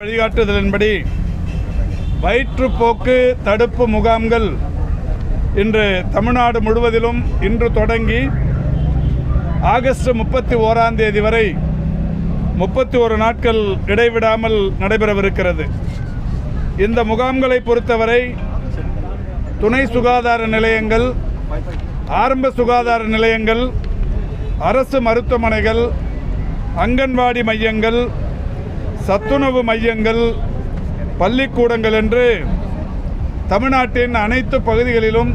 வழிகாட்டுதலின்படி வயிற்றுப்போக்கு தடுப்பு முகாம்கள் இன்று தமிழ்நாடு முழுவதிலும் இன்று தொடங்கி ஆகஸ்ட் முப்பத்தி ஓராம் தேதி வரை முப்பத்தி ஒரு நாட்கள் இடைவிடாமல் நடைபெறவிருக்கிறது. இந்த முகாம்களை பொறுத்தவரை துணை சுகாதார நிலையங்கள் ஆரம்ப சுகாதார நிலையங்கள் அரசு மருத்துவமனைகள் அங்கன்வாடி மையங்கள் சத்துணவு மையங்கள் பள்ளிக்கூடங்கள் என்று தமிழ்நாட்டின் அனைத்து பகுதிகளிலும்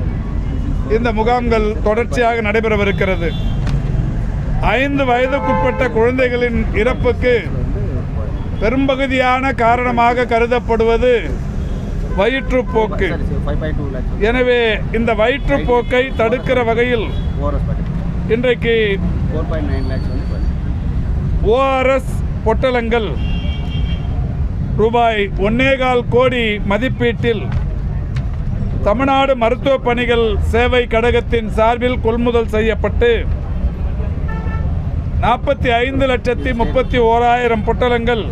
இந்த முகாம்கள் தொடர்ச்சியாக நடைபெறவிருக்கிறது. ஐந்து வயதுக்குட்பட்ட குழந்தைகளின் இறப்புக்கு பெரும்பகுதியான காரணமாக கருதப்படுவது வயிற்றுப்போக்கு. எனவே இந்த வயிற்றுப்போக்கை தடுக்கிற வகையில் இன்றைக்கு ஓஆர்எஸ் பொட்டலங்கள் ரூபாய் ஒன்னேகால் கோடி மதிப்பீட்டில் தமிழ்நாடு மருத்துவ பணிகள் சேவை கழகத்தின் சார்பில் கொள்முதல் செய்யப்பட்டு நாற்பத்தி ஐந்து லட்சத்தி முப்பத்தி ஓராயிரம் பொட்டலங்கள்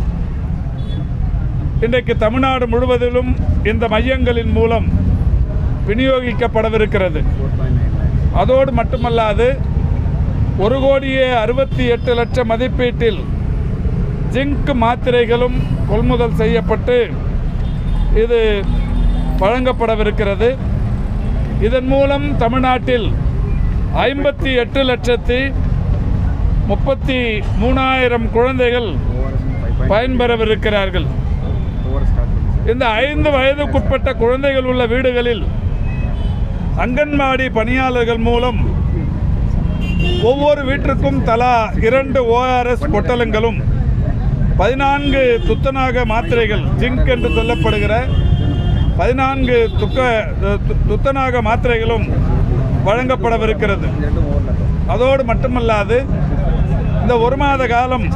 இன்றைக்கு தமிழ்நாடு முழுவதிலும் இந்த மையங்களின் மூலம் விநியோகிக்கப்படவிருக்கிறது. அதோடு மட்டுமல்லாது ஒரு கோடியே அறுபத்தி எட்டு லட்சம் மதிப்பீட்டில் ஜிங்க் மாத்திரைகளும் கொள்முதல் செய்யப்பட்டு இது வழங்கப்படவிருக்கிறது. இதன் மூலம் தமிழ்நாட்டில் ஐம்பத்தி எட்டு லட்சத்தி முப்பத்தி மூணாயிரம் குழந்தைகள் பயன்பெறவிருக்கிறார்கள். இந்த ஐந்து வயதுக்குட்பட்ட குழந்தைகள் உள்ள வீடுகளில் அங்கன்வாடி பணியாளர்கள் மூலம் ஒவ்வொரு வீட்டிற்கும் தலா இரண்டு ஓஆர்எஸ் பொட்டலங்களும் பதினான்கு துத்தநாக மாத்திரைகள் ஜிங்க் என்று சொல்லப்படுகிற பதினான்கு துக்க துத்தநாக மாத்திரைகளும் வழங்கப்படவிருக்கிறது. அதோடு மட்டுமல்லாது இந்த ஒரு மாத காலம்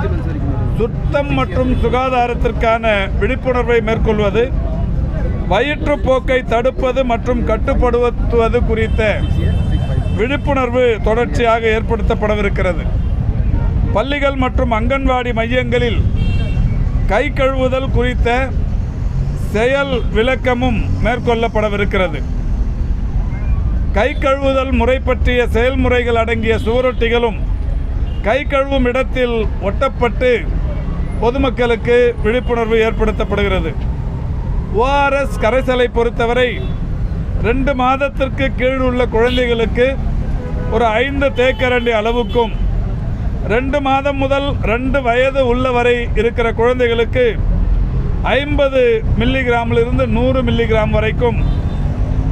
சுத்தம் மற்றும் சுகாதாரத்திற்கான விழிப்புணர்வை மேற்கொள்வது வயிற்றுப்போக்கை தடுப்பது மற்றும் கட்டுப்படுத்துவது குறித்த விழிப்புணர்வு தொடர்ச்சியாக ஏற்படுத்தப்படவிருக்கிறது. பள்ளிகள் மற்றும் அங்கன்வாடி மையங்களில் கை கழுவுதல் குறித்த செயல் விளக்கமும் மேற்கொள்ளப்படவிருக்கிறது. கை கழுவுதல் முறை பற்றிய செயல்முறைகள் அடங்கிய சுவரொட்டிகளும் கை கழுவும் இடத்தில் ஒட்டப்பட்டு பொதுமக்களுக்கு விழிப்புணர்வு ஏற்படுத்தப்படுகிறது. ஓஆர்எஸ் கரைசலை பொறுத்தவரை ரெண்டு மாதத்திற்கு கீழ் உள்ள குழந்தைகளுக்கு ஒரு ஐந்து தேக்கரண்டி அளவுக்கும் ரெண்டு மாதம் முதல் ரெண்டு வயது உள்ள வரை இருக்கிற குழந்தைகளுக்கு ஐம்பது மில்லிகிராமிலிருந்து நூறு மில்லிகிராம் வரைக்கும்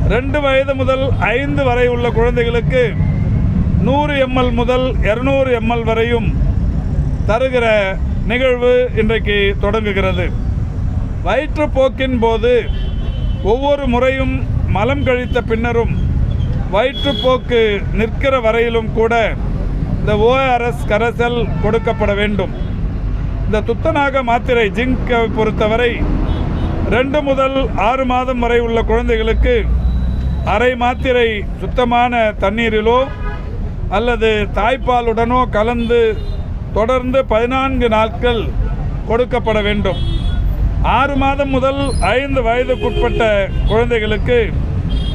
ரெண்டு வயது முதல் ஐந்து வரை உள்ள குழந்தைகளுக்கு நூறு எம்எல் முதல் இரநூறு எம்எல் வரையும் தருகிற நிகழ்வு இன்றைக்கு தொடங்குகிறது. வயிற்றுப்போக்கின் போது ஒவ்வொரு முறையும் மலம் கழித்த பின்னரும் வயிற்றுப்போக்கு நிற்கிற வரையிலும் கூட இந்த ஓஆர்எஸ் கரைசல் கொடுக்கப்பட வேண்டும். இந்த துத்தநாக மாத்திரை ஜிங்கை பொறுத்தவரை ரெண்டு முதல் ஆறு மாதம் வரை உள்ள குழந்தைகளுக்கு அரை மாத்திரை சுத்தமான தண்ணீரிலோ அல்லது தாய்ப்பாலுடனோ கலந்து தொடர்ந்து பதினான்கு நாட்கள் கொடுக்கப்பட வேண்டும். ஆறு மாதம் முதல் ஐந்து வயதுக்குட்பட்ட குழந்தைகளுக்கு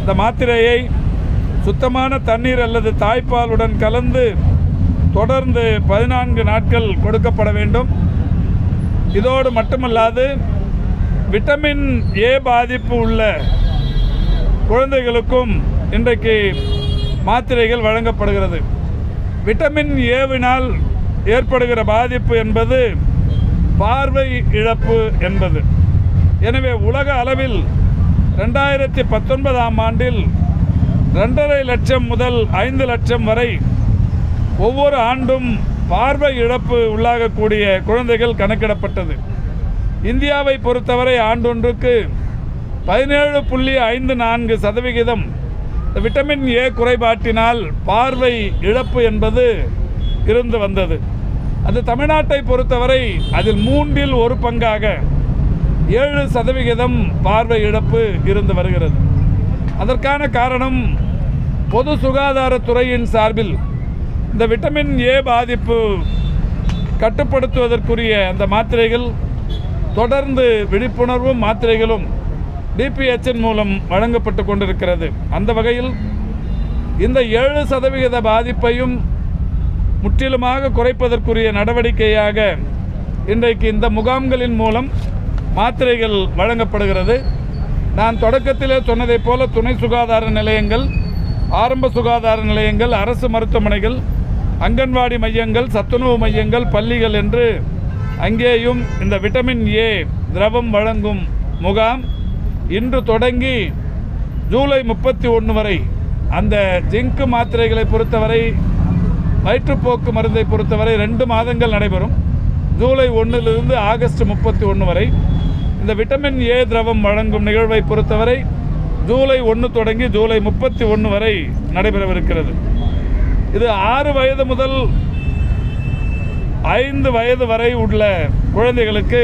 இந்த மாத்திரையை சுத்தமான தண்ணீர் அல்லது தாய்ப்பாலுடன் கலந்து தொடர்ந்து பதினான்கு நாட்கள் கொடுக்கப்பட வேண்டும். இதோடு மட்டுமல்லாது விட்டமின் ஏ பாதிப்பு உள்ள குழந்தைகளுக்கும் இன்றைக்கு மாத்திரைகள் வழங்கப்படுகிறது. விட்டமின் ஏவினால் ஏற்படுகிற பாதிப்பு என்பது பார்வை இழப்பு என்பது. எனவே உலக அளவில் ரெண்டாயிரத்தி பத்தொன்பதாம் ஆண்டில் ரெண்டரை லட்சம் முதல் ஐந்து லட்சம் வரை ஒவ்வொரு ஆண்டும் பார்வை இழப்பு உள்ளாகக்கூடிய குழந்தைகள் கணக்கிடப்பட்டது. இந்தியாவை பொறுத்தவரை ஆண்டொன்றுக்கு பதினேழு புள்ளி ஐந்து நான்கு சதவிகிதம் விட்டமின் ஏ குறைபாட்டினால் பார்வை இழப்பு என்பது இருந்து வந்தது. அது தமிழ்நாட்டை பொறுத்தவரை அதில் மூன்றில் ஒரு பங்காக ஏழு சதவிகிதம் பார்வை இழப்பு இருந்து வருகிறது. அதற்கான காரணம் பொது சுகாதாரத்துறையின் சார்பில் இந்த விட்டமின் ஏ பாதிப்பு கட்டுப்படுத்துவதற்குரிய அந்த மாத்திரைகள் தொடர்ந்து விழிப்புணர்வும் மாத்திரைகளும் டிபிஹெச்சின் மூலம் வழங்கப்பட்டு கொண்டிருக்கிறது. அந்த வகையில் இந்த ஏழு சதவிகித பாதிப்பையும் முற்றிலுமாக குறைப்பதற்குரிய நடவடிக்கையாக இன்றைக்கு இந்த முகாம்களின் மூலம் மாத்திரைகள் வழங்கப்படுகிறது. நான் தொடக்கத்திலே சொன்னதைப் போல துணை சுகாதார நிலையங்கள் ஆரம்ப சுகாதார நிலையங்கள் அரசு மருத்துவமனைகள் அங்கன்வாடி மையங்கள் சத்துணவு மையங்கள் பள்ளிகள் என்று அங்கேயும் இந்த விட்டமின் ஏ திரவம் வழங்கும் முகாம் இன்று தொடங்கி ஜூலை முப்பத்தி ஒன்று வரை. அந்த ஜிங்க் மாத்திரைகளை பொறுத்தவரை வயிற்றுப்போக்கு மருந்தை பொறுத்தவரை ரெண்டு மாதங்கள் நடைபெறும். ஜூலை ஒன்றிலிருந்து ஆகஸ்ட் முப்பத்தி ஒன்று வரை. இந்த விட்டமின் ஏ திரவம் வழங்கும் நிகழ்வை பொறுத்தவரை ஜூலை ஒன்று தொடங்கி ஜூலை முப்பத்தி ஒன்று வரை நடைபெறவிருக்கிறது. இது ஆறு வயது முதல் ஐந்து வயது வரை உள்ள குழந்தைகளுக்கு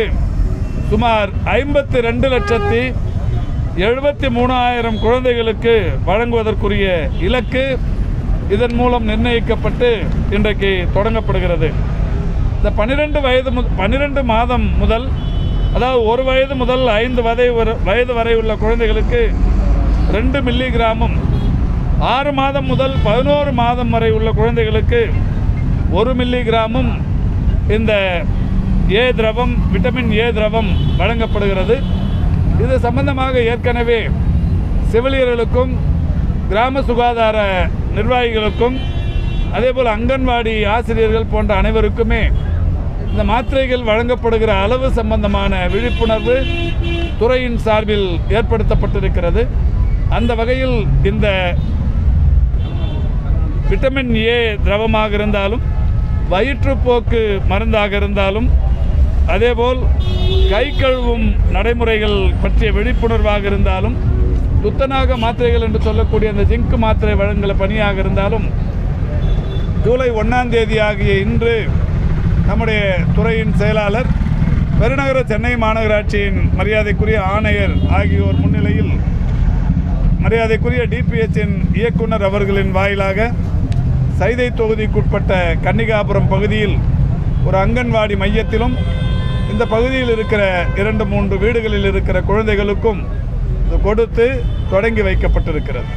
சுமார் ஐம்பத்தி ரெண்டு லட்சத்தி எழுபத்தி மூணாயிரம் குழந்தைகளுக்கு வழங்குவதற்குரிய இலக்கு இதன் மூலம் நிர்ணயிக்கப்பட்டு இன்றைக்கு தொடங்கப்படுகிறது. இந்த பன்னிரெண்டு வயது மு பன்னிரெண்டு மாதம் முதல் அதாவது ஒரு வயது முதல் ஐந்து வயது வயது வரை உள்ள குழந்தைகளுக்கு ரெண்டு மில்லி கிராமும் ஆறு மாதம் முதல் பதினோரு மாதம் வரை உள்ள குழந்தைகளுக்கு ஒரு மில்லி கிராமும் இந்த ஏ திரவம் விட்டமின் ஏ திரவம் வழங்கப்படுகிறது. இது சம்பந்தமாக ஏற்கனவே செவிலியர்களுக்கும் கிராம சுகாதார நிர்வாகிகளுக்கும் அதேபோல் அங்கன்வாடி ஆசிரியர்கள் போன்ற அனைவருக்குமே இந்த மாத்திரைகள் வழங்கப்படுகிற அளவு சம்பந்தமான விழிப்புணர்வு துறையின் சார்பில் ஏற்படுத்தப்பட்டிருக்கிறது. அந்த வகையில் இந்த விட்டமின் ஏ திரவமாக இருந்தாலும் வயிற்றுப்போக்கு மருந்தாக இருந்தாலும் அதேபோல் கை கழுவும் நடைமுறைகள் பற்றிய விழிப்புணர்வாக இருந்தாலும் துத்தநாக மாத்திரைகள் என்று சொல்லக்கூடிய அந்த ஜிங்க் மாத்திரை வழங்கல பணியாக இருந்தாலும் ஜூலை ஒன்றாம் தேதி ஆகிய இன்று நம்முடைய துறையின் செயலாளர் பெருநகர சென்னை மாநகராட்சியின் மரியாதைக்குரிய ஆணையர் ஆகியோர் முன்னிலையில் மரியாதைக்குரிய டிபிஎச்சின் இயக்குனர் அவர்களின் வாயிலாக சைதை தொகுதிக்குட்பட்ட கன்னிகாபுரம் பகுதியில் ஒரு அங்கன்வாடி மையத்திலும் இந்த பகுதியில் இருக்கிற இரண்டு மூன்று வீடுகளில் இருக்கிற குழந்தைகளுக்கும் இது கொடுத்து தொடங்கி வைக்கப்பட்டிருக்கிறது.